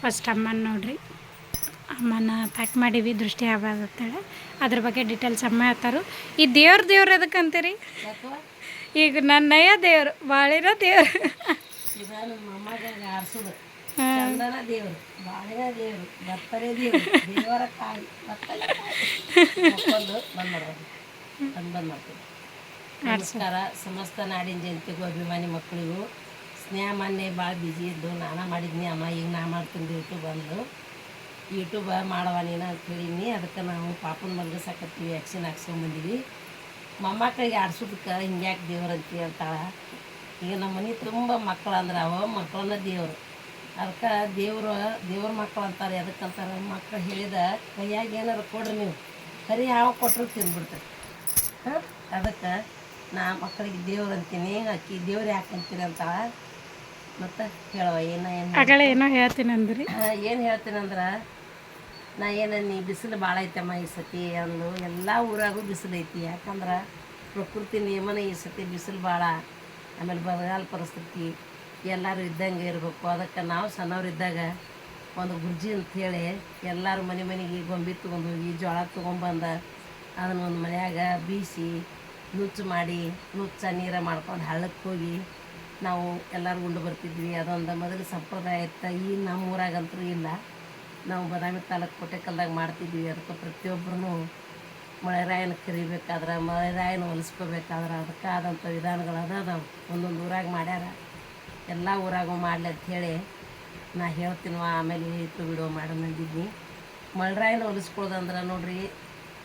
First ಅಮ್ಮನ ನೋಡ್ರಿ. ಅಮ್ಮನ ಪ್ಯಾಕ್ ಮಾಡೀವಿ ದೃಷ್ಟಿ ಆಗ್ಬಾರ್ದಂತೇಳಿ ಅದ್ರ ಬಗ್ಗೆ ಡೀಟೇಲ್ಸ್ ಅಮ್ಮ ಹೇಳ್ತಾರು. ಈ ದೇವ್ರ ದೇವ್ರು ಎದಕ್ಕೆ ಅಂತೀರಿ? ಈಗ ನಯ ದೇವ್ರು ಬಾಳಿನ ದೇವ್ರು. ನಮಸ್ಕಾರ ಸಮಸ್ತ ನಾಡಿನ ಜಯಂತಿಗೂ ಅಭಿಮಾನಿ ಮಕ್ಕಳಿಗೂ. ಸ್ನೇಹ ಮೊನ್ನೆ ಭಾಳ ಬ್ಯುಸಿ ಇದ್ದು ನಾನು ಮಾಡಿದ್ನಿ ಅಮ್ಮ. ಈಗ ನಾ ಮಾಡ್ತೀನಿ ಯೂಟ್ಯೂಬ್ ಬಂದು ಯೂಟ್ಯೂಬ್ ಮಾಡವ ನೀನು ಅಂತ ಹೇಳಿದ್ನಿ. ಅದಕ್ಕೆ ನಾವು ಪಾಪನ ಮಲ್ಗಸಾಕತ್ತೀವಿ ಆ್ಯಕ್ಷನ್ ಹಾಕ್ಸ್ಕೊಂಬಂದೀವಿ ಮೊಮ್ಮಕ್ಕಳಿಗೆ ಆಡ್ಸೋದಕ್ಕೆ ಹಿಂಗ್ಯಾಕೆ ದೇವ್ರು ಅಂತ ಹೇಳ್ತಾಳೆ. ಈಗ ನಮ್ಮ ಮನೆ ತುಂಬ ಮಕ್ಕಳು ಅಂದ್ರೆ ಅವ ಮಕ್ಕಳನ್ನ ದೇವರು. ಅದಕ್ಕೆ ದೇವರು, ದೇವ್ರ ಮಕ್ಕಳು ಅಂತಾರೆ. ಎದಕ್ಕಂತಾರೆ ಮಕ್ಕಳು ಹೇಳಿದ ಕೈಯಾಗ ಏನಾರು ಕೊಡ್ರಿ ನೀವು. ಕರಿ ಯಾವ ಕೊಟ್ಟರು ತಿಂದ್ಬಿಡ್ತಾರೆ ಹಾಂ? ಅದಕ್ಕೆ ನಾ ಮಕ್ಕಳಿಗೆ ದೇವ್ರು ಅಂತೀನಿ. ಅಕ್ಕಿ ದೇವ್ರು ಯಾಕೆ ಅಂತೀರಿ ಅಂತಾಳೆ. ಮತ್ತು ಹೇಳುವ ಏನ ಏನು ಏನೋ ಹೇಳ್ತೀನಿ ಅಂದ್ರಿ ಏನು ಹೇಳ್ತೀನಿ ಅಂದ್ರೆ ನಾ ಏನ ನೀ ಬಿಸಿಲು ಭಾಳ ಐತಮ್ಮ ಈ ಸತಿ ಅಂದು ಎಲ್ಲ ಊರಾಗೂ ಬಿಸಿಲು ಐತಿ. ಯಾಕಂದ್ರೆ ಪ್ರಕೃತಿ ನಿಯಮನೇ ಈ ಸತಿ ಬಿಸಿಲು ಭಾಳ. ಆಮೇಲೆ ಬರಗಾಲ ಪರಿಸ್ಥಿತಿ ಎಲ್ಲರೂ ಇದ್ದಂಗೆ ಇರಬೇಕು. ಅದಕ್ಕೆ ನಾವು ಸಣ್ಣವ್ರು ಇದ್ದಾಗ ಒಂದು ಗುರ್ಜಿ ಅಂಥೇಳಿ ಎಲ್ಲರೂ ಮನೆ ಮನೆಗೆ ಗೊಂಬೆ ತೊಗೊಂಡು ಹೋಗಿ ಜೋಳ ತೊಗೊಂಬಂದ ಅದನ್ನ ಒಂದು ಮನ್ಯಾಗ ಬೀಸಿ ನುಚ್ಚು ಮಾಡಿ ನುಚ್ಚ ನೀರ ಮಾಡ್ಕೊಂಡು ಹಳ್ಳಕ್ಕೆ ಹೋಗಿ ನಾವು ಎಲ್ಲರೂ ಉಂಡು ಬರ್ತಿದ್ವಿ. ಅದೊಂದು ಮೊದಲು ಸಂಪ್ರದಾಯ ಇತ್ತು. ಈ ನಮ್ಮ ಊರಾಗಂತೂ ಇಲ್ಲ. ನಾವು ಬದಾಮಿ ತಾಲೂಕು ಕೋಟೆಕಲ್ದಾಗ ಮಾಡ್ತಿದ್ವಿ. ಅದಕ್ಕೆ ಪ್ರತಿಯೊಬ್ಬರೂ ಮಳೆರಾಯನ ಕರಿಬೇಕಾದ್ರೆ ಮಳೆರಾಯನ ಹೊಲಿಸ್ಕೋಬೇಕಾದ್ರೆ ಅದಕ್ಕೆ ಆದಂಥ ವಿಧಾನಗಳು ಅದ ಅದಾವೆ. ಒಂದೊಂದು ಊರಾಗ ಮಾಡ್ಯಾರ. ಎಲ್ಲ ಊರಾಗೂ ಮಾಡಲಿ ಅಂಥೇಳಿ ನಾ ಹೇಳ್ತೀನವ. ಆಮೇಲೆ ಇತ್ತು ಬಿಡೋ ಅಂದಿದ್ನಿ. ಮಳೆರಾಯನ ಹೊಲಿಸ್ಕೊಳ್ಳೋದಂದ್ರೆ ನೋಡ್ರಿ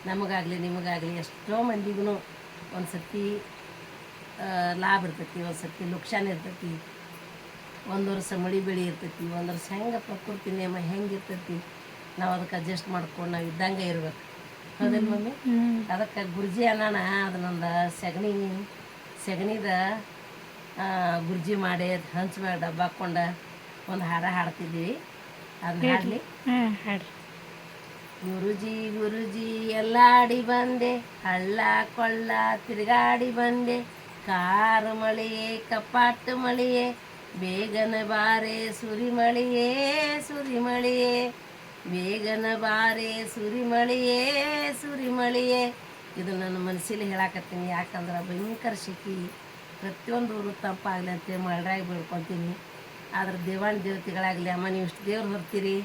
ನಮಗಾಗಲಿ ನಿಮಗಾಗಲಿ ಎಷ್ಟೋ ಮಂದಿಗೂ ಒಂದು ಆ, ಲಾಭ ಇರ್ತೈತಿ ಒಂದು ಸರ್ತಿ ನುಕ್ಸಾನ್ ಇರ್ತೈತಿ ಒಂದು ವರ್ಷ ಮಳಿ ಬೆಳೆ ಇರ್ತೈತಿ ಒಂದು ವರ್ಷ ಹೆಂಗೆ ಪ್ರಕೃತಿ ನಿಯಮ ಹೆಂಗೆ ಇರ್ತೈತಿ ನಾವು ಅದಕ್ಕೆ ಅಡ್ಜಸ್ಟ್ ಮಾಡ್ಕೊಂಡು ನಾವು ಇದ್ದಂಗೆ ಇರ್ಬೇಕು. ಹೌದಿಲ್ಲ ಮಮ್ಮಿ? ಅದಕ್ಕೆ ಗುರ್ಜಿ ಅನ್ನೋಣ ಅದನ್ನೊಂದು ಸಗಣಿ ಸಗಣಿದ ಗುರ್ಜಿ ಮಾಡಿ ಹಂಚ್ ಮಾಡಿ ಡಬ್ಬ ಹಾಕ್ಕೊಂಡು ಒಂದು ಹಾಡ ಹಾಡ್ತಿದ್ದೀವಿ ಅದನ್ನ ಹಾಡಲಿ. ಹಾಡ್ರಿ. ಗುರುಜಿ ಗುರುಜಿ ಎಲ್ಲಾಡಿ ಬಂದೆ ಹಳ್ಳ ಕೊಳ್ಳ ತಿರುಗಾಡಿ ಬಂದೆ ಕಾರು ಮಳೆಯೇ, ಕಪಾಟು ಮಳೆಯೇ, ಬೇಗನ ಬಾರೆ ಸುರಿಮಳೆಯೇ ಸುರಿಮಳೆಯೇ ಬೇಗನ ಬಾರೆ ಸುರಿಮಳೆಯೇ ಸುರಿಮಳೆಯೇ ಇದು ನನ್ನ ಮನಸ್ಸಲ್ಲಿ ಹೇಳಾಕತ್ತೀನಿ. ಯಾಕಂದ್ರೆ ಭಯಂಕರ ಶೆಕಿ ಪ್ರತಿಯೊಂದು ಊರು ತಂಪಾಗಲಿ ಅಂತೇಳಿ ಮಳ್ರಾಗಿ ಬೇಡ್ಕೊತೀನಿ. ಆದ್ರೆ ದೇವಾಣ ದೇವತೆಗಳಾಗಲಿ, ಅಮ್ಮ ನೀವು ಇಷ್ಟು ದೇವ್ರು ಹೊರ್ತೀರಿ?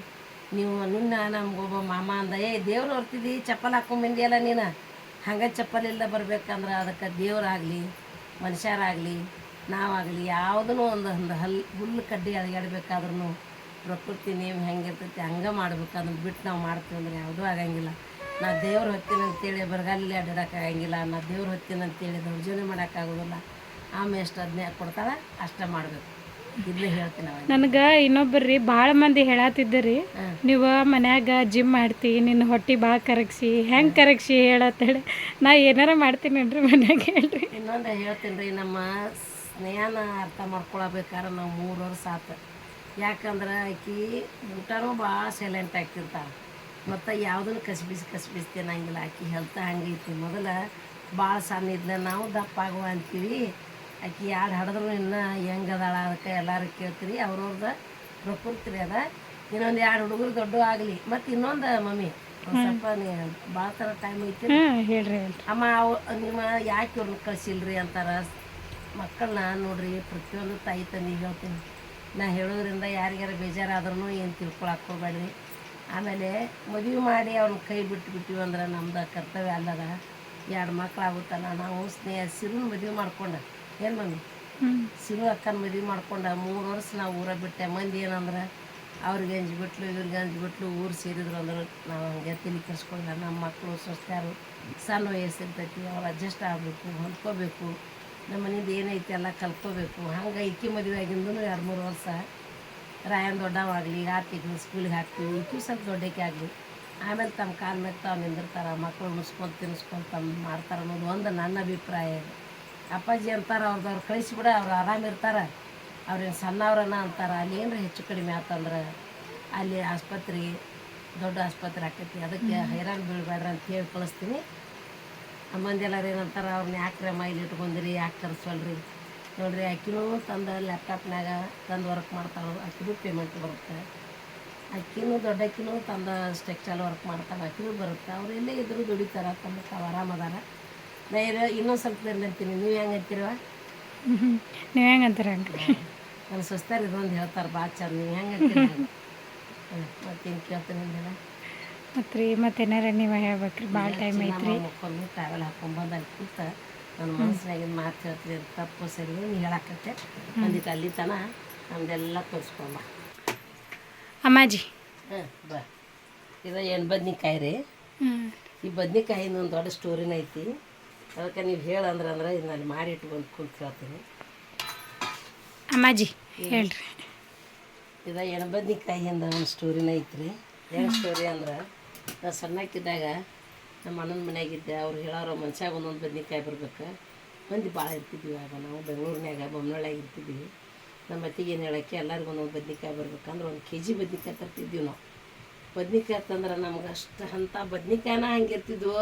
ನೀವು ನಿನ್ನ ನಮ್ಗೊಬ್ಬ ಮಾಮ ಅಂದ, ಏ, ದೇವ್ರು ಹೊರ್ತಿದ್ದಿ ಚಪ್ಪಲ್ ಹಾಕೊಂಬಂದಿಯಲ್ಲ ನೀನು? ಹಂಗೆ ಚಪ್ಪಲಿಲ್ಲ ಬರ್ಬೇಕಂದ್ರೆ ಅದಕ್ಕೆ ದೇವರಾಗಲಿ. ಮನುಷ್ಯರಾಗಲಿ, ನಾವಾಗಲಿ ಯಾವುದೂ ಒಂದು ಒಂದು ಹಲ್, ಹುಲ್ಲು ಕಡ್ಡಿ ಅಳಗಾಡ್ಬೇಕಾದ್ರೂ ಪ್ರಕೃತಿ ನೇಮ್ ಹೆಂಗಿರ್ತೈತಿ, ಹಂಗೆ ಮಾಡ್ಬೇಕು. ಅದನ್ನು ಬಿಟ್ಟು ನಾವು ಮಾಡ್ತೀವಿ ಅಂದ್ರೆ ಯಾವುದೂ ಆಗಂಗಿಲ್ಲ. ನಾ ದೇವ್ರ ಹೊತ್ತಿನ ಅಂತೇಳಿ ಬರಗಾಲಲ್ಲಿ ಅಡ್ಡಾಡೋಕ್ಕಾಗಂಗಿಲ್ಲ. ನಾ ದೇವ್ರ ಹೊತ್ತಿನ ಅಂತೇಳಿ ದೌರ್ಜನ್ಯ ಮಾಡೋಕ್ಕಾಗೋದಿಲ್ಲ. ಆಮೇಲೆ ಎಷ್ಟು ಅದನ್ನೇ ಕೊಡ್ತಾಳೆ, ಅಷ್ಟೇ ಮಾಡಬೇಕು. ನನಗೆ ಇನ್ನೊಬ್ಬರ್ರಿ ಭಾಳ ಮಂದಿ ಹೇಳತ್ತಿದ್ದರಿ. ನೀವು ಮನ್ಯಾಗ ಜಿಮ್ ಮಾಡ್ತಿ ನಿನ್ನ ಹೊಟ್ಟಿ ಭಾಳ ಕರಗಿಸಿ ಹೆಂಗೆ ಕರಗಿಸಿ ಹೇಳತ್ತೇಳಿ. ನಾ ಏನಾರ ಮಾಡ್ತೀನೇನ್ರಿ ಮನ್ಯಾಗ ಹೇಳ್ರಿ. ಇನ್ನೊಂದು ಹೇಳ್ತೀನಿ ರೀ ನಮ್ಮ ಸ್ನೇಹನ ಅರ್ಥ ಮಾಡ್ಕೊಳ್ಬೇಕಾದ್ರೆ ನಾವು ಮೂರು ವರ್ಷ ಆತು. ಯಾಕಂದ್ರೆ ಆಕಿ ಊಟನೂ ಭಾಳ ಸೈಲೆಂಟ್ ಆಗ್ತಿರ್ತಾಳೆ. ಮತ್ತು ಯಾವುದನ್ನು ಕಸಬಿಸಿ ಕಸಿಬಿಸಿ ತಿನ್ನಂಗಿಲ್ಲ. ಆಕಿ ಹೆಲ್ತ್ ಹಂಗೈತಿ. ಮೊದಲ ಭಾಳ ಸಣ್ಣ ಇದ್ನ ನಾವು ದಪ್ಪ ಆಗುವ ಅಂತೀವಿ. ಆಕಿ ಯಾರು ಹಡಿದ್ರು ಇನ್ನೂ ಹೆಂಗೆ ಅದಾಳ ಅದಕ್ಕೆ ಎಲ್ಲರೂ ಕೇಳ್ತೀರಿ ಅವ್ರವ್ರದ್ದು ಪ್ರಕೃತಿ ಅದ. ಇನ್ನೊಂದು ಎರಡು ಹುಡುಗರು ದೊಡ್ಡ ಆಗಲಿ. ಮತ್ತು ಇನ್ನೊಂದು ಮಮ್ಮಿ ಸ್ವಲ್ಪ ನೀ ಭಾಳ ಥರ ಟೈಮ್ ಐತಿ. ಹೇಳ್ರಿ ಅಮ್ಮ ಅವು ನಿಮ್ಮ ಯಾಕೆ ಇವ್ರನ್ನ ಕಳ್ಸಿಲ್ರಿ ಅಂತಾರ. ಮಕ್ಕಳನ್ನ ನೋಡ್ರಿ ಪ್ರತಿಯೊಂದು ತಾಯಿ ತಂದು ಹೇಳ್ತೀನಿ. ನಾ ಹೇಳೋದ್ರಿಂದ ಯಾರಿಗಾರ ಬೇಜಾರಾದ್ರೂ ಏನು ತಿಳ್ಕೊಳಕ್ಕೆ ಹೋಗ್ಬೇಡ್ರಿ. ಆಮೇಲೆ ಮದುವೆ ಮಾಡಿ ಅವ್ರನ್ನ ಕೈ ಬಿಟ್ಟು ಬಿಟ್ಟಿವಿ ಅಂದ್ರೆ ನಮ್ದು ಕರ್ತವ್ಯ ಅಲ್ಲದ. ಎರಡು ಮಕ್ಕಳಾಗುತ್ತಲ್ಲ ನಾವು ಸ್ನೇಹ ಸಿರು ಮದುವೆ ಮಾಡ್ಕೊಂಡೆ. ಏನು ಮಮ್ಮಿ? ಸಿಂಗ ಅಕ್ಕನ ಮದುವೆ ಮಾಡ್ಕೊಂಡ ಮೂರು ವರ್ಷ ನಾವು ಊರ ಬಿಟ್ಟೆ. ಮಂದಿ ಏನಂದ್ರೆ, ಅವ್ರಿಗೆ ಅಂಜ್ಬಿಟ್ಲು ಇವ್ರಿಗೆ ಅಂಜ್ಬಿಟ್ಲು ಊರು ಸೇರಿದ್ರು ಅಂದ್ರೆ ನಾವು ಹಂಗೆ ತಲೆ ಕೆಡಿಸ್ಕೊಳ್ಳ ನಮ್ಮ ಮಕ್ಕಳು ಸೊಸ್ತಾರು ಸಣ್ಣ ವಯಸ್ಸು ಇರ್ತೈತಿ ಅವ್ರು ಅಡ್ಜಸ್ಟ್ ಆಗಬೇಕು, ಹೊಂದ್ಕೋಬೇಕು. ನಮ್ಮ ಮನೇದು ಏನೈತಿ ಎಲ್ಲ ಕಲ್ತ್ಕೋಬೇಕು. ಹಂಗೆ ಇಕ್ಕಿ ಮದುವೆ ಆಗಿಂದೂ ಎರಡು ಮೂರು ವರ್ಷ ರಾಯನ್ ದೊಡ್ಡವಾಗಲಿ ಆರ್ತಿಗೆ ಸ್ಕೂಲಿಗೆ ಹಾಕ್ತೀವಿ ಇಕ್ಕಿ ಸ್ವಲ್ಪ ದೊಡ್ಡಕ್ಕೆ ಆಗಲಿ. ಆಮೇಲೆ ತಮ್ಮ ಕಾಲ ಮೇಲೆ ತಾವು ನಿಂದಿರ್ತಾರೆ ಮಕ್ಕಳು ಮುಸ್ಕೊಂಡು ತಿನ್ನಿಸ್ಕೊಂಡು ತಮ್ಮ ಮಾಡ್ತಾರೆ ಅನ್ನೋದು ಒಂದು ನನ್ನ ಅಭಿಪ್ರಾಯ ಇದೆ. ಅಪ್ಪಾಜಿ ಅಂತಾರೆ ಅವ್ರದ್ದು ಕಳಿಸಿಬಿಡ ಅವ್ರು ಆರಾಮಿರ್ತಾರೆ ಅವ್ರೇನು ಸಣ್ಣವ್ರನ್ನ ಅಂತಾರೆ ಅಲ್ಲಿ ಏನರ ಹೆಚ್ಚು ಕಡಿಮೆ ಆತಂದ್ರೆ? ಅಲ್ಲಿ ಆಸ್ಪತ್ರೆ ದೊಡ್ಡ ಆಸ್ಪತ್ರೆ ಆಕೈತಿ. ಅದಕ್ಕೆ ಹೈರಾಣ ಬೀಳ್ಬೇಡ್ರಿ ಅಂತ ಹೇಳಿ ಕಳಿಸ್ತೀನಿ. ಮಂದಿ ಎಲ್ಲಾರು ಏನಂತಾರೆ ಅವ್ರನ್ನ ಯಾಕ್ರೆ ಮೈಲಿ ಇಟ್ಕೊಂಡಿರಿ ಯಾಕೆ ಕರ್ಸೋಲ್ರಿ ನೋಡ್ರಿ ಆಕಿನೂ ತಂದು ಲ್ಯಾಪ್ಟಾಪ್ನಾಗ ತಂದು ವರ್ಕ್ ಮಾಡ್ತಾಳು ಆಕಿನೂ ಪೇಮೆಂಟ್ ಬರುತ್ತೆ. ಅಕ್ಕಿನೂ ದೊಡ್ಡಕ್ಕಿನೂ ತಂದು ಟೆಕ್ಸ್ಟೈಲ್ ವರ್ಕ್ ಮಾಡ್ತಾಳೆ ಅಕ್ಕಿನೂ ಬರುತ್ತೆ. ಅವ್ರು ಎಲ್ಲೇ ಇದ್ರು ದುಡಿತಾರೆ ತಮ್ಮ ತಾವು ಆರಾಮದಾರ ನಾ ಇರೋ ಇನ್ನೊಂದು ಸ್ವಲ್ಪ ಅಂತೀನಿ. ನೀವು ಹೆಂಗೆ ಅಂತೀರವ ನೀವು ಹೆಂಗೆ ಅಂತೀರ ಹಂಗೆ ನನ್ನ ಸ್ವಸ್ಥರು ಇದೊಂದು ಹೇಳ್ತಾರೆ ಭಾಳ ಚಂದ ನೀವು ಹೆಂಗೆ ಅಂತೀರಿ ಮತ್ತೇನು ಕೇಳ್ತೀನಿ ಅಂದಿಲ್ಲ ಮತ್ತು ರೀ ಮತ್ತೇನಾರ ನೀವು ಹೇಳ್ಬೇಕ್ರಿ ಭಾಳ ಟೈಮ್ ಐತ್ರಿ. ಮಕ್ಕಳು ಟ್ರಾವೆಲ್ ಹಾಕೊಂಡ್ಬಂದು ಅಲ್ಲಿ ಕೂತ ನನ್ನ ಮನಸ್ಸಿನಾಗಿನ ಮಾತು ಹೇಳ್ತೀರಿ ತಪ್ಪು ಸರಿ ನೀ ಹೇಳಾಕತ್ತೆ. ಒಂದಿಟ್ಟು ಅಲ್ಲಿ ತನ ನಮ್ದೆಲ್ಲ ತೋರಿಸ್ಕೊಂಬ ಅಮ್ಮಾಜಿ. ಹಾಂ ಬಾ. ಇದು ಏನು ಬದ್ನಿಕಾಯಿ ರೀ? ಈ ಬದ್ನಿಕಾಯಿ ಒಂದು ದೊಡ್ಡ ಸ್ಟೋರಿನ ಐತಿ ಅದಕ್ಕೆ ನೀವು ಹೇಳಂದ್ರೆ ಅಂದ್ರೆ ಇದನ್ನ ಅಲ್ಲಿ ಮಾಡಿ ಇಟ್ಕೊಂಡು ಕುಂತು ಹೇಳ್ತೀನಿ ಅಮ್ಮಾಜಿ ಹೇಳ್ರಿ. ಇದು ಅಂದ ಒಂದು ಸ್ಟೋರಿನ ಐತ್ರಿ. ಏನು ಸ್ಟೋರಿ ಅಂದ್ರೆ ನಾ ಸಣ್ಣಕ್ಕಿದ್ದಾಗ ನಮ್ಮ ಅಣ್ಣನ ಮನೆಯಾಗಿದ್ದೆ ಅವ್ರು ಹೇಳೋರು ಮನ್ಷಾಗ ಒಂದೊಂದು ಬದ್ನಿಕಾಯಿ ಬರ್ಬೇಕು. ಮಂದಿ ಭಾಳ ಇರ್ತಿದ್ವಿ ಆಗ ನಾವು ಬೆಂಗಳೂರಿನಾಗ ಬೊಮ್ಮನಳ್ಳಿಯಾಗ ಇರ್ತಿದ್ವಿ. ನಮ್ಮ ಅತ್ತಿಗೆ ಏನು ಹೇಳೋಕ್ಕೆ ಎಲ್ಲರಿಗೂ ಒಂದೊಂದು ಬದ್ನಿಕಾಯಿ ಬರ್ಬೇಕಂದ್ರೆ ಒಂದು ಕೆ ಜಿ ಬದ್ನಿಕಾಯಿ ತರ್ತಿದ್ವಿ ನಾವು. ಬದ್ನಿಕಾಯಿ ತಂದ್ರೆ ನಮ್ಗೆ ಅಷ್ಟು ಅಂಥ ಬದ್ನಿಕಾಯಿನ ಹಂಗೆ ಇರ್ತಿದ್ವು.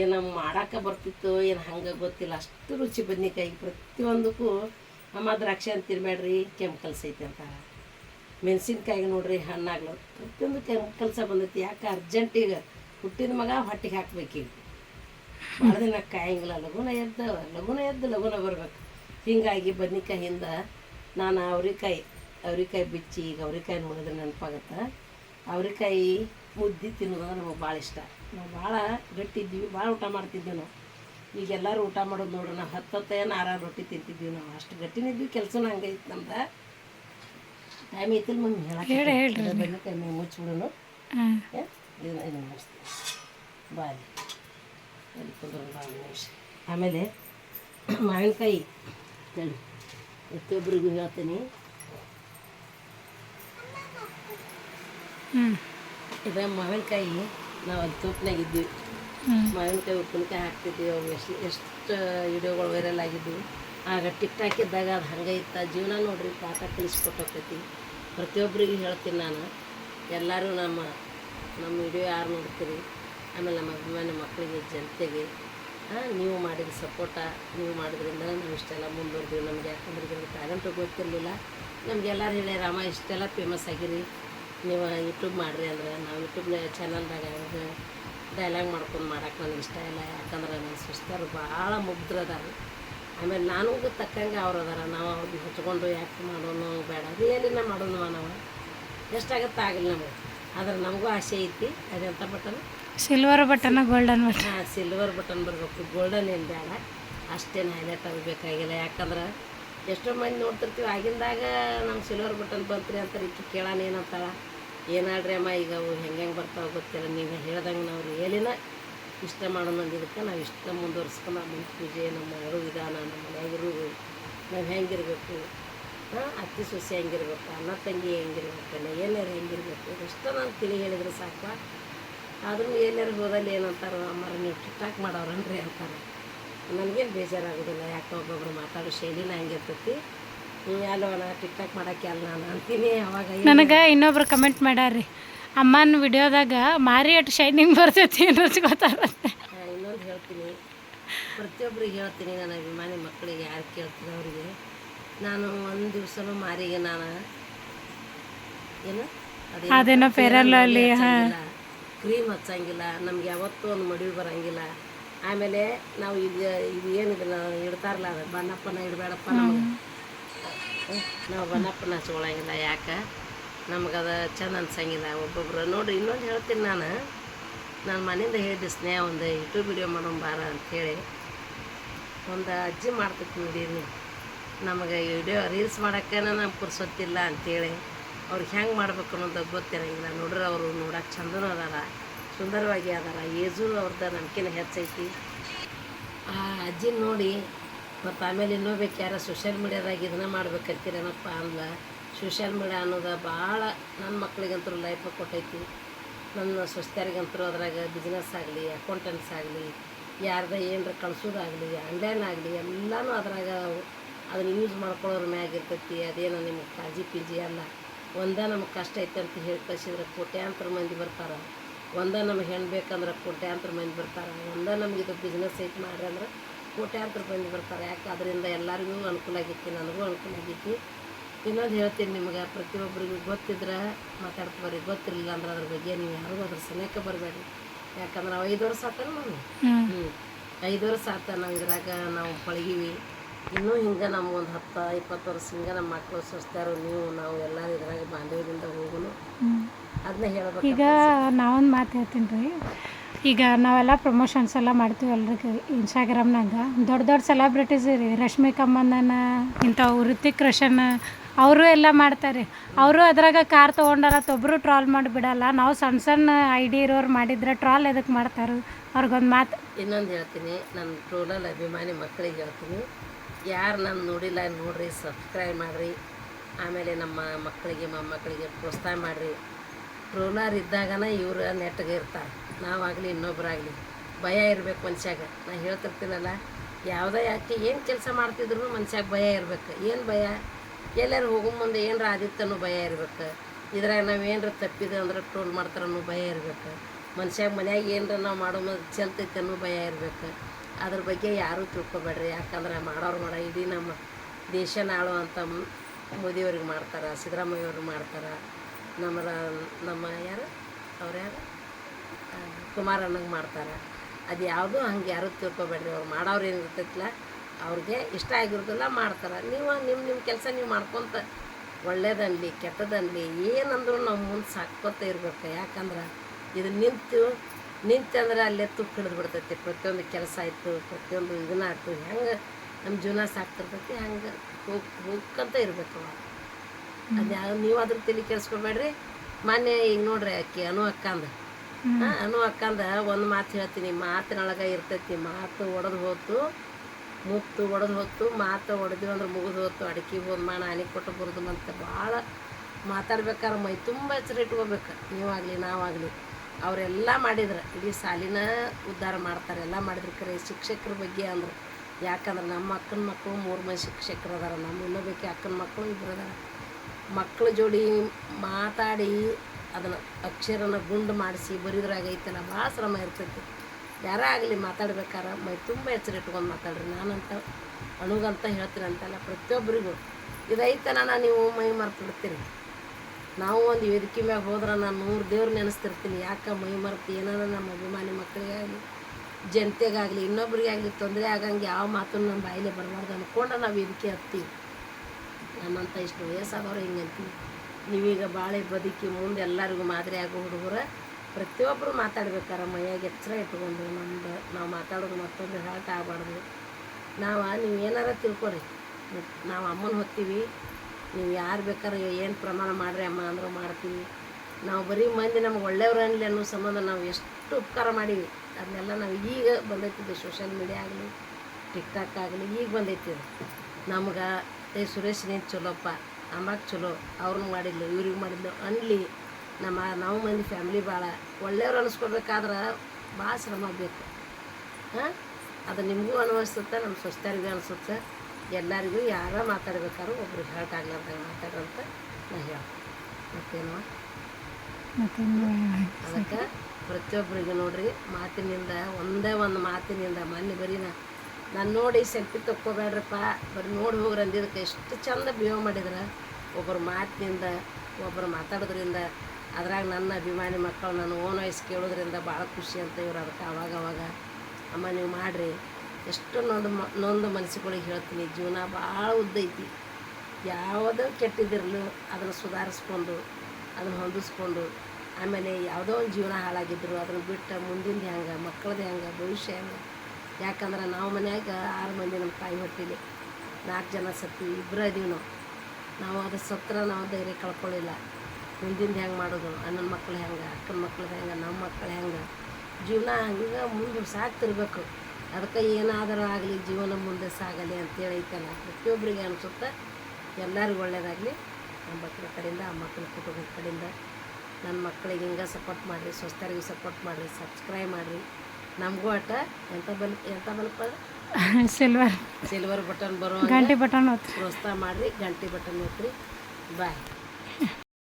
ಏನು ಮಾಡಾಕ ಬರ್ತಿತ್ತು, ಏನು ಹಂಗೆ ಗೊತ್ತಿಲ್ಲ. ಅಷ್ಟು ರುಚಿ ಬದ್ನಿಕಾಯಿ. ಪ್ರತಿಯೊಂದಕ್ಕೂ ಅಮ್ಮ ದ್ರಾಕ್ಷಿ ಅಂತ ತಿನ್ಬೇಡ್ರಿ ಕೆಮಿಕಲ್ಸ್ ಐತೆ ಅಂತಾರೆ. ಮೆಣಸಿನ್ಕಾಯಿಗೆ ನೋಡ್ರಿ, ಹಣ್ಣಾಗ್ಲು ಪ್ರತಿಯೊಂದು ಕೆಮಿಕಲ್ಸ ಬಂದೈತಿ. ಯಾಕೆ ಈಗ ಹುಟ್ಟಿದ ಮಗ ಹೊಟ್ಟಿಗೆ ಹಾಕ್ಬೇಕೀಗ ಭಾಳ ದಿನ ಕಾಯಂಗಿಲ್ಲ. ಲಗುನ ಎದ್ದು ಲಗುನ ಎದ್ದು ಲಗುನ ಬರ್ಬೇಕು. ಹೀಗಾಗಿ ಬದ್ನಿಕಾಯಿಂದ ನಾನು ಅವ್ರಿಕಾಯಿ ಅವ್ರಿಕಾಯಿ ಬಿಚ್ಚಿ ಈಗ ಅವ್ರಿಕಾಯಿ ನೋಡಿದ್ರೆ ನೆನಪಾಗತ್ತೆ. ಅವ್ರಿಕಾಯಿ ಮುದ್ದೆ ತಿನ್ನೋದು ನಮಗೆ ಭಾಳ ಇಷ್ಟ. ನಾವು ಭಾಳ ಗಟ್ಟಿದ್ವಿ ಭಾಳ ಊಟ ಮಾಡ್ತಿದ್ವಿ ನಾವು. ಈಗ ಎಲ್ಲರೂ ಊಟ ಮಾಡೋದು ನೋಡು ನಾವು ಹತ್ತು ಹತ್ತು ಏನು ಆರಾರು ರೊಟ್ಟಿ ತಿಂತಿದ್ವಿ ನಾವು. ಅಷ್ಟು ಗಟ್ಟಿನಿದ್ವಿ ಕೆಲಸನೂ ಹಂಗೈತೆ ನಮ್ದು. ಟೈಮ್ ಐತಿಲ್ಲ ಮಮ್ಮಿ ಹೇಳಿ, ಹೇಳ್ರಿ. ಹೇಳಕ್ಕೆ ಬದ್ನಿಕಾಯಿ ಮುಚ್ಚಿಬಿಡೋನು ಇದನ್ನ ಅಲ್ಲಿ ಬಾಯಿ ನಿಮಿಷ ಆಮೇಲೆ ಮಾವಿನಕಾಯಿ ಹೇಳಿ. ಪ್ರತಿಯೊಬ್ಬರಿಗೂ ಹೇಳ್ತೀನಿ. ಇದು ಮಾವಿನಕಾಯಿ ನಾವು ಅದು ತೋಪ್ನಾಗ ಇದ್ವಿ. ಹ್ಞೂ ಮಾವಿನಕಾಯಿ ಉಪ್ಪಿನಕಾಯಿ ಹಾಕ್ತಿದ್ವಿ ಅವು. ಎಷ್ಟು ಎಷ್ಟು ವಿಡಿಯೋಗಳು ವೈರಲ್ ಆಗಿದ್ವು. ಆಗ ಟಿಕ್ ಟಾಕ್ ಇದ್ದಾಗ ಅದು ಹಂಗೆ ಇತ್ತ. ಜೀವನ ನೋಡ್ರಿ ತಾತ ಕಲಿಸ್ಕೊಟ್ಟೋಗ್ತೈತಿ ಪ್ರತಿಯೊಬ್ಬರಿಗೂ ಹೇಳ್ತೀನಿ ನಾನು. ಎಲ್ಲರೂ ನಮ್ಮ ನಮ್ಮ ವಿಡಿಯೋ ಯಾರು ನೋಡ್ತೀರಿ? ಆಮೇಲೆ ನಮ್ಮ ಅಭಿಮಾನಿ ಮಕ್ಕಳಿಗೆ ಜನತೆಗೆ ನೀವು ಮಾಡಿದ ಸಪೋರ್ಟ ನೀವು ಮಾಡಿದ್ರಿಂದ ನಾವು ಇಷ್ಟೆಲ್ಲ ಮುಂದುವರೆದಿವಿ ನಮ್ಗೆ. ಯಾಕಂದ್ರೆ ಇದ್ರಿಗೆ ಟ್ಯಾಲೆಂಟು ಗೊತ್ತಿರಲಿಲ್ಲ. ನಮಗೆಲ್ಲರೂ ಹೇಳಿ ರಾಮ ಇಷ್ಟೆಲ್ಲ ಫೇಮಸ್ ಆಗಿರಿ. ನೀವು ಯೂಟ್ಯೂಬ್ ಮಾಡಿರಿ ಅಂದ್ರೆ ನಾವು ಯೂಟ್ಯೂಬ್ ಚಾನಲ್ದಾಗ ಡೈಲಾಗ್ ಮಾಡ್ಕೊಂಡು ಮಾಡೋಕೆ ನನಗೆ ಇಷ್ಟ ಇಲ್ಲ. ಯಾಕಂದ್ರೆ ನನ್ನ ಸಿಸ್ಟರ್ ಭಾಳ ಮುಗ್ಧರದಾರ ಆಮೇಲೆ ನನಗೂ ತಕ್ಕಂಗೆ ಅವ್ರು ಅದಾರ. ನಾವು ಅವ್ರಿಗೆ ಹಚ್ಕೊಂಡು ಯಾಕೆ ಮಾಡೋನು ಬೇಡ. ರಿಯಲಿನ ಮಾಡೋನು ನಾವು. ಎಷ್ಟಾಗತ್ತೆ ಆಗಿಲ್ಲ ನಮಗೆ. ಆದ್ರೆ ನಮಗೂ ಆಸೆ ಐತಿ. ಅದೆಂತ button silver button golden button ಹಾಂ ಸಿಲ್ವರ್ ಬಟನ್ ಬರಬೇಕು. ಗೋಲ್ಡನ್ ಏನು ಬೇಡ. ಅಷ್ಟೇನು ಹೈಲೈಟ್ ಆಗಬೇಕಾಗಿಲ್ಲ. ಯಾಕಂದ್ರೆ ಎಷ್ಟೋ ಮಂದಿ ನೋಡ್ತಿರ್ತೀವಿ. ಆಗಿಂದಾಗ ನಮ್ಮ ಸಿಲ್ವರ್ ಬಟನ್ ಬಂತ್ರಿ ಅಂತ ರೀತಿ ಕೇಳೋಣ ಏನಂತಾಳ ಏನಾಡ್ರಿ ಅಮ್ಮ, ಈಗ ಅವು ಹೆಂಗೆ ಹೆಂಗೆ ಬರ್ತಾವೆ ಗೊತ್ತಿಲ್ಲ. ನೀವು ಹೇಳ್ದಂಗೆ ನಾವು ರಿಯಲಿನ ಇಷ್ಟ ಮಾಡೋಣ ಇದಕ್ಕೆ ನಾವು ಇಷ್ಟ ಮುಂದುವರ್ಸ್ಕೊಂಡು ನಮ್ಮ ಪೂಜೆ ನಮ್ಮ ಮಾಡೋ ವಿಧಾನ, ನಮ್ಮ ಮನೆಯಾಗಿರು ನಾವು ಹೆಂಗಿರಬೇಕು? ಅತ್ತಿ ಸೊಸೆ ಹೆಂಗಿರ್ಬೇಕು, ಅಣ್ಣ ತಂಗಿ ಹೆಂಗಿರ್ಬೇಕು ಏನಾರು ಹೆಂಗಿರ್ಬೇಕು? ಇಷ್ಟ ನಾನು ತಿಳಿ ಹೇಳಿದ್ರೆ ಸಾಕು. ಆದ್ರೂ ಎಲ್ಲರೂ ಹೋದಲ್ಲಿ ಏನಂತಾರೆ ಅಮ್ಮರ ನೀವು ಟಿಕ್ಟಾಕ್ ಮಾಡೋರನ್ರಿ ಅಂತಾರೆ. ನನಗೇನು ಬೇಜಾರಾಗೋದಿಲ್ಲ, ಯಾಕೆ ಒಬ್ಬೊಬ್ರು ಮಾತಾಡೋ ಶೈಲಿನ ಹಂಗಿರ್ತೈತಿ. ಅಲ್ವ ಟಿಕ್ ಮಾಡೋಕ್ಕೆ ಅಲ್ಲ ನಾನು ಅಂತೀನಿ ಅವಾಗ ನನಗೆ ಇನ್ನೊಬ್ರು ಕಮೆಂಟ್ ಮಾಡ್ಯಾರ್ರಿ. ಅಮ್ಮನ ವಿಡಿಯೋದಾಗ ಮಾರಿ ಅಟ್ ಶೈನಿಂಗ್ ಬರ್ತೈತಿ ಅನ್ನೋದು ಗೊತ್ತಾಗುತ್ತೆ. ಇನ್ನೊಂದು ಹೇಳ್ತೀನಿ. ಪ್ರತಿಯೊಬ್ಬರಿಗೆ ಹೇಳ್ತೀನಿ ನನ್ನ ಅಭಿಮಾನಿ ಮಕ್ಕಳಿಗೆ ಯಾರು ಕೇಳ್ತೀನಿ ಅವರಿಗೆ. ನಾನು ಒಂದು ದಿವಸನೂ ಮಾರಿಗೆ ನಾನು. ಏನು? ಅದೇನೋ Lovely, ಕ್ರೀಮ್ ಹಚ್ಚಂಗಿಲ್ಲ ನಮ್ಗೆ ಯಾವತ್ತೂ ಒಂದು ಮಡಿವಿ ಬರಂಗಿಲ್ಲ. ಆಮೇಲೆ ನಾವು ಇದು ಇದು ಏನಿದೆ ನಾವು ಇಡ್ತಾರಲ್ಲ ಅದು ಬಣ್ಣಪ್ಪನ ಇಡಬೇಡಪ್ಪ ನಮಗೆ. ನಾವು ಬಣ್ಣಪ್ಪನ ಹಚ್ಕೊಳಂಗಿಲ್ಲ ಯಾಕೆ? ನಮಗದ ಚಂದ ಅನ್ಸಂಗಿಲ್ಲ. ಒಬ್ಬೊಬ್ರು ನೋಡಿ ಇನ್ನೊಂದು ಹೇಳ್ತೀನಿ ನಾನು. ನಾನು ಮನೆಯಿಂದ ಹೇಳಿದ್ದೆ, ಸ್ನೇಹ, ಒಂದು ಯೂಟ್ಯೂಬ್ ವಿಡಿಯೋ ಮಾಡೋಣ ಬಾರ ಅಂಥೇಳಿ ಒಂದು ಅಜ್ಜಿ ಮಾಡ್ತೈತಿ ನೋಡಿರಿ ನಮಗೆ ವಿಡಿಯೋ ರೀಲ್ಸ್ ಮಾಡೋಕ್ಕೆ ನಮ್ಗೆ ಪುರ್ಸೊತ್ತಿಲ್ಲ ಅಂಥೇಳಿ ಅವ್ರಿಗೆ ಹೆಂಗೆ ಮಾಡ್ಬೇಕು ಅನ್ನೋದು ಗೊತ್ತಿರಂಗಿಲ್ಲ. ನೋಡ್ರಿ ಅವರು ನೋಡೋಕೆ ಚಂದನೂ ಅದಾರ, ಸುಂದರವಾಗಿ ಅದಾರ. ಏಜು ಅವ್ರದ್ದು ನಮ್ಕಿನ ಹೆಚ್ಚೈತಿ. ಆ ಅಜ್ಜಿನ ನೋಡಿ ಮತ್ತು ಆಮೇಲೆ ಇನ್ನೊಬೇಕು ಯಾರೋ ಸೋಷಿಯಲ್ ಮೀಡ್ಯಾದಾಗ ಇದನ್ನ ಮಾಡ್ಬೇಕಂತೀರೇನಪ್ಪ ಅಂದ್ಲ ಸೋಷಿಯಲ್ ಮೀಡಿಯಾ ಅನ್ನೋದು ಭಾಳ ನನ್ನ ಮಕ್ಳಿಗಂತೂ ಲೈಫ್ ಕೊಟ್ಟೈತಿ. ನನ್ನ ಸ್ವಸ್ಥರಿಗಂತೂ ಅದ್ರಾಗ ಬಿಸ್ನೆಸ್ ಆಗಲಿ ಅಕೌಂಟೆನ್ಸ್ ಆಗಲಿ, ಯಾರ್ದ ಏನರ ಕಳ್ಸೋದಾಗಲಿ ಆನ್ಲೈನ್ ಆಗಲಿ, ಎಲ್ಲನೂ ಅದ್ರಾಗ ಅದನ್ನ ಯೂಸ್ ಮಾಡ್ಕೊಳ್ಳೋರ ಮ್ಯಾಗ ಇರ್ತೈತಿ, ಅದೇನು ನಿಮಗೆ ಕಾಳಜಿ ಪಿಜಿ ಅಲ್ಲ. ಒಂದೇ ನಮಗೆ ಕಷ್ಟ ಐತೆ ಅಂತ ಹೇಳಿ ಕಳಿಸಿದ್ರೆ ಕೋಟ್ಯಾಂತರ ಮಂದಿ ಬರ್ತಾರೆ. ಒಂದೇ ನಮಗೆ ಹೆಣ್ಣು ಬೇಕಂದ್ರೆ ಕೋಟ್ಯಾಂತರ ಮಂದಿ ಬರ್ತಾರೆ. ಒಂದೇ ನಮ್ಗೆ ಇದು ಬಿಸ್ನೆಸ್ ಐತೆ ಮಾಡ್ರಿ ಅಂದ್ರೆ ಕೋಟ್ಯಾಂತರ ಮಂದಿ ಬರ್ತಾರೆ. ಯಾಕೆ? ಅದರಿಂದ ಎಲ್ಲರಿಗೂ ಅನುಕೂಲ ಆಗೈತಿ ನನಗೂ ಅನುಕೂಲ ಆಗೈತಿ. ಇನ್ನೊಂದು ಹೇಳ್ತೀನಿ ನಿಮ್ಗೆ ಪ್ರತಿಯೊಬ್ಬರಿಗೂ ಗೊತ್ತಿದ್ರೆ ಮಾತಾಡ್ತಾ ಬರ್ರಿ ಗೊತ್ತಿರಲಿಲ್ಲ ಅಂದ್ರೆ ಅದ್ರ ಬಗ್ಗೆ ನೀವು ಯಾರಿಗೂ ಅದ್ರ ಸನೇಕ ಬರಬೇಡ್ರಿ. ಯಾಕಂದ್ರೆ ನಾವು ಐದು ವರ್ಷ ಆತನ ನಾವು ಹ್ಞೂ ಐದು ವರ್ಷ ಆತ ನಾವು ಇದ್ರಾಗ ನಾವು ಪಳಗಿವಿ. ಇನ್ನೂ ಹಿಂಗೆ ನಮ್ಗೆ ಒಂದು ಹತ್ತು ಇಪ್ಪತ್ತು ವರ್ಷ ಹಿಂಗೆ ನಮ್ಮ ಮಕ್ಕಳು ಸಸ್ತಾರು ನೀವು ನಾವು ಎಲ್ಲ ಇದ್ರಾಗ ಬಾಂಧವ್ಯದಿಂದ ಹೋಗುನು. ಹ್ಞೂ ಅದನ್ನ ಹೇಳಬೇಕು ಈಗ ನಾವೊಂದು ಮಾತು ಹೇಳ್ತೀನಿ ರೀ. ಈಗ ನಾವೆಲ್ಲ ಪ್ರಮೋಷನ್ಸ್ ಎಲ್ಲ ಮಾಡ್ತೀವಲ್ರಿ ಇನ್ಸ್ಟಾಗ್ರಾಮ್ನಾಗ ದೊಡ್ಡ ದೊಡ್ಡ ಸೆಲೆಬ್ರಿಟೀಸ್ ರೀ ರಶ್ಮಿ ಮಂದನ ಇಂಥವು ಋತಿಕ್ ರೋಷನ್, ಅವರು ಎಲ್ಲ ಮಾಡ್ತಾರೆ. ಅವರು ಅದ್ರಾಗ ಕಾರ್ ತೊಗೊಂಡಾರ ತೊಬ್ಬರು ಟ್ರಾಲ್ ಮಾಡಿಬಿಡಲ್ಲ. ನಾವು ಸಣ್ಣ ಸಣ್ಣ ಐಡಿ ಇರೋರು ಮಾಡಿದ್ರೆ ಟ್ರಾಲ್ ಎದಕ್ಕೆ ಮಾಡ್ತಾರೆ? ಅವ್ರಿಗೊಂದು ಮಾತು ಇನ್ನೊಂದು ಹೇಳ್ತೀನಿ ನನ್ನ ಟ್ರೋಲಲ್ಲಿ ಅಭಿಮಾನಿ ಮಕ್ಕಳಿಗೆ ಹೇಳ್ತೀನಿ. ಯಾರು ನನ್ನ ನೋಡಿಲ್ಲ ನೋಡಿರಿ ಸಬ್ಸ್ಕ್ರೈಬ್ ಮಾಡಿರಿ. ಆಮೇಲೆ ನಮ್ಮ ಮಕ್ಕಳಿಗೆ ಮೊಮ್ಮಕ್ಕಳಿಗೆ ಪ್ರೋತ್ಸಾಹ ಮಾಡಿರಿ. ಟ್ರೋಲರ್ ಇದ್ದಾಗನ ಇವರು ನೆಟ್ಟಗೆ ಇರ್ತಾರೆ. ನಾವಾಗಲಿ ಇನ್ನೊಬ್ಬರಾಗಲಿ ಭಯ ಇರಬೇಕು ಮನುಷ್ಯಾಗ. ನಾ ಹೇಳ್ತಿರ್ತೀನಲ್ಲ, ಯಾವುದೇ ಯಾಕೆ ಏನು ಕೆಲಸ ಮಾಡ್ತಿದ್ರು ಮನುಷ್ಯಾಗ ಭಯ ಇರಬೇಕು. ಏನು ಭಯ? ಎಲ್ಲರೂ ಹೋಗೋ ಮುಂದೆ ಏನರ ಆದಿತ್ತನೂ ಭಯ ಇರಬೇಕು. ಇದ್ರಾಗ ನಾವು ಏನರ ತಪ್ಪಿದೆ ಅಂದ್ರೆ ಟ್ರೋಲ್ ಮಾಡ್ತಾರನ್ನೋ ಭಯ ಇರಬೇಕು. ಮನುಷ್ಯಾಗ ಮನ್ಯಾಗ ಏನರ ನಾವು ಮಾಡೋ ಚೆಲ್ತೈತೆ ಅನ್ನೋ ಭಯ ಇರಬೇಕು. ಅದ್ರ ಬಗ್ಗೆ ಯಾರೂ ತಿಳ್ಕೊಬೇಡ್ರಿ. ಯಾಕಂದ್ರೆ ಮಾಡೋರು ಮಾಡೋ, ಇಡೀ ನಮ್ಮ ದೇಶ ನಾಳು ಅಂತ ಮೋದಿಯವ್ರಿಗೆ ಮಾಡ್ತಾರೆ, ಸಿದ್ದರಾಮಯ್ಯವ್ರಿಗೆ ಮಾಡ್ತಾರೆ. ನಮ್ಮ ನಮ್ಮ ಯಾರು? ಅವ್ರು ಯಾರು? ಆ, ಅನ್ನಂಗೆ ಮಾಡ್ತಾರೆ. ಅದು ಯಾವುದೂ ಹಂಗೆ ಯಾರೂ ತಿಳ್ಕೊಬೇಡ್ರಿ ಅವ್ರು ಮಾಡೋರು ಇರ್ತೈತಲ್ಲ ಅವ್ರಿಗೆ ಇಷ್ಟ ಆಗಿರೋದಿಲ್ಲ ಮಾಡ್ತಾರೆ. ನೀವು ನಿಮ್ಮ ನಿಮ್ಮ ಕೆಲಸ ನೀವು ಮಾಡ್ಕೊತ ಒಳ್ಳೇದನ್ಲಿ ಕೆಟ್ಟದನ್ಲಿ ಏನಂದ್ರೂ ನಾವು ಮುಂದೆ ಸಾಕ್ಕೊತ ಇರ್ಬೇಕು. ಯಾಕಂದ್ರೆ ಇದು ನಿಂತು ನಿಂತಂದ್ರೆ ಅಲ್ಲೇ ತುಪ್ಪ ಹಿಡಿದು ಬಿಡ್ತೈತಿ. ಪ್ರತಿಯೊಂದು ಕೆಲಸ ಆಯಿತು ಪ್ರತಿಯೊಂದು ಇದನ್ನ ಆಯ್ತು ಹೆಂಗೆ ನಮ್ಮ ಜೀವನ ಸಾಕ್ತಿರ್ತೈತಿ ಹಂಗೆ ಹೋಗಿ ಹೋಗ್ಕಂತ ಇರಬೇಕು ಅದು ಯಾವ ನೀವು ಅದ್ರ ತಲೆ ಕೆಲ್ಸ್ಕೊಬೇಡ್ರಿ. ಮೊನ್ನೆ ಈಗ ನೋಡ್ರಿ ಅಕ್ಕಿ ಅನು ಅಕ್ಕಂದ. ಆ, ಅನು ಅಕ್ಕಂದ ಒಂದು ಮಾತು ಹೇಳ್ತೀನಿ, ಮಾತಿನೊಳಗೆ ಇರ್ತೈತಿ, ಮಾತು ಒಡೆದು ಹೋತು, ಮುತ್ತು ಒಡೆದು ಹೋತು, ಮಾತು ಒಡೆದು ಅಂದ್ರೆ ಮುಗಿದು ಹೋತು, ಅಡಿಕೆ ಹೋದ್ ಮಾಣ ಆನೆ ಕೊಟ್ಟು ಬರೋದು ಅಂತ ಭಾಳ ಮಾತಾಡ್ಬೇಕಾದ್ರೆ ಮೈ ತುಂಬ ಎಚ್ಚರಿ ಇಟ್ಕೋಬೇಕು, ನೀವಾಗಲಿ, ನಾವಾಗಲಿ. ಅವರೆಲ್ಲ ಮಾಡಿದ್ರೆ, ಇಡೀ ಸಾಲಿನ ಉದ್ಧಾರ ಮಾಡ್ತಾರೆ, ಎಲ್ಲ ಮಾಡಿದ್ರು ಕರೆ ಶಿಕ್ಷಕರ ಬಗ್ಗೆ ಅಂದ್ರೆ. ಯಾಕಂದ್ರೆ ನಮ್ಮ ಅಕ್ಕನ ಮಕ್ಕಳು ಮೂರು ಮಂದಿ ಶಿಕ್ಷಕರು ಅದಾರ ನಮ್ಮ ಇನ್ನೊಬ್ಬಕ್ಕೆ ಅಕ್ಕನ ಮಕ್ಕಳು ಇಬ್ಬರು ಅದಾರ. ಮಕ್ಕಳ ಜೋಡಿ ಮಾತಾಡಿ ಅದನ್ನು ಅಕ್ಷರನ ಗುಂಡು ಮಾಡಿಸಿ ಬರೀದ್ರಾಗೈತಲ್ಲ ಭಾಳ ಶ್ರಮ ಇರ್ತೈತಿ. ಯಾರೇ ಆಗಲಿ ಮಾತಾಡ್ಬೇಕಾರೆ, ಮೈ ತುಂಬ ಎಚ್ಚರ ಇಟ್ಕೊಂಡು ಮಾತಾಡ್ರಿ. ನಾನಂತ ಅಣುಗಂತ ಹೇಳ್ತೀನಿ ಅಂತಲ್ಲ ಪ್ರತಿಯೊಬ್ಬರಿಗೂ. ಇದೈತನ ನೀವು ಮೈ ಮರೆತು ಬಿಡ್ತೀರಿ ನಾವು ಒಂದು ವೇದಿಕೆ ಮ್ಯಾಗ ಹೋದ್ರೆ ನಾನು ನೂರು ದೇವ್ರು ನೆನೆಸ್ತಿರ್ತೀನಿ. ಯಾಕೆ ಮೈ ಮರೆತು ಏನಾರ ನಮ್ಮ ಅಭಿಮಾನಿ ಮಕ್ಕಳಿಗಾಗಲಿ ಜನತೆಗಾಗಲಿ, ಇನ್ನೊಬ್ರಿಗಾಗಲಿ ತೊಂದರೆ ಆಗಂಗೆ ಯಾವ ಮಾತನ್ನು ನಮ್ಮ ಬಾಯಿಲೆ ಬರಬಾರ್ದು ಅಂದ್ಕೊಂಡು ನಾವು ವೇದಿಕೆ ಹತ್ತೀವಿ. ನನ್ನಂತ ಇಷ್ಟು ವಯಸ್ಸಾದವ್ರು ಹಿಂಗೆ ಅಂತೀವಿ ನೀವೀಗ ಬಾಳೆ ಬದುಕಿ ಮುಂದೆ ಎಲ್ಲರಿಗೂ ಮಾದರಿ ಆಗೋ ಹುಡುಗರು ಪ್ರತಿಯೊಬ್ಬರು ಮಾತಾಡ್ಬೇಕಾರೆ ಮೈಯಾಗ ಎಚ್ಚರ ಇಟ್ಕೊಂಡು ನಮ್ದು ನಾವು ಮಾತಾಡೋದು ಮತ್ತೊಂದು ಹರ್ಟ್ ಆಗಬಾರ್ದು. ನಾವು ನೀವು ಏನಾರ ತಿಳ್ಕೊರಿ. ನಾವು ಅಮ್ಮನ ಹೊತ್ತೀವಿ. ನೀವು ಯಾರು ಬೇಕಾದ್ರೆ ಏನು ಪ್ರಮಾಣ ಮಾಡ್ರಿ ಅಮ್ಮ ಅಂದ್ರೆ ಮಾಡ್ತೀವಿ. ನಾವು ಬರೀ ಮಂದಿ ನಮ್ಗೆ ಒಳ್ಳೆಯವ್ರು ಅನ್ನಲಿ ಅನ್ನೋ ಸಂಬಂಧ ನಾವು ಎಷ್ಟು ಉಪಕಾರ ಮಾಡೀವಿ. ಅದನ್ನೆಲ್ಲ ನಾವು ಈಗ ಬಂದೈತಿದ್ದು ಸೋಷಿಯಲ್ ಮೀಡಿಯಾ ಆಗಲಿ ಟಿಕ್ಟಾಕ್ ಆಗಲಿ, ಈಗ ಬಂದೈತಿ ನಮ್ಗೆ, ಏ ಸುರೇಶ್ ನೀನು ಚಲೋಪ್ಪ. ಅಮ್ಮಾಗ ಚಲೋ ಅವ್ರನ್ನ ಮಾಡಿದ್ಲು ಇವ್ರಿಗೆ ಮಾಡಿದ್ಲು ಅನ್ಲಿ. ನಮ್ಮ ನಾವು ಮಂದಿ ಫ್ಯಾಮ್ಲಿ ಭಾಳ ಒಳ್ಳೆಯವ್ರು ಅನಿಸ್ಕೊಡ್ಬೇಕಾದ್ರೆ ಭಾಳ ಶ್ರಮ ಬೇಕು. ಹಾಂ? ಅದು ನಿಮಗೂ ಅನಿಸುತ್ತೆ ನಮ್ಮ ಸ್ವಸ್ಥರಿಗೂ ಅನಿಸುತ್ತೆ. ಎಲ್ಲರಿಗೂ ಯಾರ ಮಾತಾಡ್ಬೇಕಾದ್ರೂ ಒಬ್ರಿಗೆ ಹರ್ಟ್ ಆಗ್ಲಾರ್ದ ಮಾತಾಡ್ರಂತ ನಾ ಹೇಳ ಮತ್ತೇನು ಮತ್ತು ಅದಕ್ಕೆ ಪ್ರತಿಯೊಬ್ಬರಿಗೂ ನೋಡ್ರಿ ಮಾತಿನಿಂದ ಒಂದೇ ಒಂದು ಮಾತಿನಿಂದ ಮೊನ್ನೆ ಬರೀ ನಾ ನಾನು ನೋಡಿ ಸೆಲ್ಫಿ ತಕ್ಕೋಬೇಡ್ರಪ್ಪ. ಬರೀ ನೋಡಿ ಹೋಗ್ರಿ ಅಂದಿದ್ದಕ್ಕೆ ಎಷ್ಟು ಚಂದ ಬಿಹೇವ್ ಮಾಡಿದ್ರೆ. ಒಬ್ಬರು ಮಾತಿನಿಂದ ಒಬ್ಬರು ಮಾತಾಡೋದ್ರಿಂದ, ಅದ್ರಾಗ ನನ್ನ ಅಭಿಮಾನಿ ಮಕ್ಕಳು ನಾನು ಓನ್ ವಾಯ್ಸ್ ಕೇಳೋದ್ರಿಂದ ಭಾಳ ಖುಷಿ ಅಂತ ಇವ್ರು ಅದಕ್ಕೆ ಅವಾಗ ಅವಾಗ, ಅಮ್ಮ, ನೀವು ಮಾಡಿರಿ. ಎಷ್ಟು ನೊಂದು ನೊಂದು ಮನಸ್ಸುಗಳಿಗೆ ಹೇಳ್ತೀನಿ. ಜೀವನ ಭಾಳ ಉದ್ದೈತಿ ಯಾವುದೋ ಕೆಟ್ಟಿದ್ದಿರಲು ಅದನ್ನು ಸುಧಾರಿಸ್ಕೊಂಡು, ಅದನ್ನು ಹೊಂದಿಸ್ಕೊಂಡು, ಆಮೇಲೆ ಯಾವುದೋ ಒಂದು ಜೀವನ ಹಾಳಾಗಿದ್ರು, ಅದನ್ನು ಬಿಟ್ಟು ಮುಂದಿನ ಹೆಂಗೆ ಮಕ್ಕಳದ್ದು ಹೆಂಗೆ, ಭವಿಷ್ಯ ಹೆಂಗೆ? ಯಾಕಂದ್ರೆ ನಾವು ಮನ್ಯಾಗ ಆರು ಮಂದಿ ನಮ್ಮ ತಾಯಿ ಹೊಟ್ಟಿಲಿ. ನಾಲ್ಕು ಜನ ಸತ್ತಿ ಇಬ್ಬರು ಇದೀವಿ ನಾವು. ನಾವು ಅದು ಸತ್ರ ನಾವು ಧೈರ್ಯ ಕಳ್ಕೊಳ್ಳಿಲ್ಲ. ಮುಂದಿಂದು ಹೆಂಗೆ ಮಾಡೋದು? ಅಣ್ಣನ ಮಕ್ಳು ಹೆಂಗೆ? ಅಕ್ಕನ ಮಕ್ಕಳು ಹೆಂಗೆ? ನಮ್ಮ ಮಕ್ಳು ಹೆಂಗೆ? ಜೀವನ ಹಂಗೆ ಮುಂದೆ ಸಾಕ್ತಿರ್ಬೇಕು ಅದಕ್ಕೆ ಏನಾದರೂ ಆಗಲಿ, ಜೀವನ ಮುಂದೆ ಸಾಗಲಿ ಅಂತೇಳಿ ಐತಲ್ಲ ಪ್ರತಿಯೊಬ್ಬರಿಗೆ ಅನಿಸುತ್ತೆ ಎಲ್ಲರಿಗೂ ಒಳ್ಳೆಯದಾಗಲಿ ನಮ್ಮ ಮಕ್ಕಳ ಕಡೆಯಿಂದ ಆ ಮಕ್ಕಳ ಕುಟುಂಬದ ಕಡೆಯಿಂದ ನನ್ನ ಮಕ್ಕಳಿಗೆ ಹಿಂಗೆ ಸಪೋರ್ಟ್ ಮಾಡಿರಿ, ಸ್ವಸ್ಥರಿಗೆ ಸಪೋರ್ಟ್ ಮಾಡಿರಿ ಸಬ್ಸ್ಕ್ರೈಬ್ ಮಾಡಿರಿ. ನಮಗೂ ಅಟ. ಎಂತ ಬಲ್ ಎಂತ ಬಲ್ಪ ಸಿಲ್ವರ್ ಸಿಲ್ವರ್ ಬಟನ್ ಬರೋ ಗಂಟೆ ಬಟನ್ ಪ್ರೋತ್ಸಾಹ ಮಾಡಿರಿ ಗಂಟೆ ಬಟನ್ ಒತ್ತಿರಿ ಬಾಯ್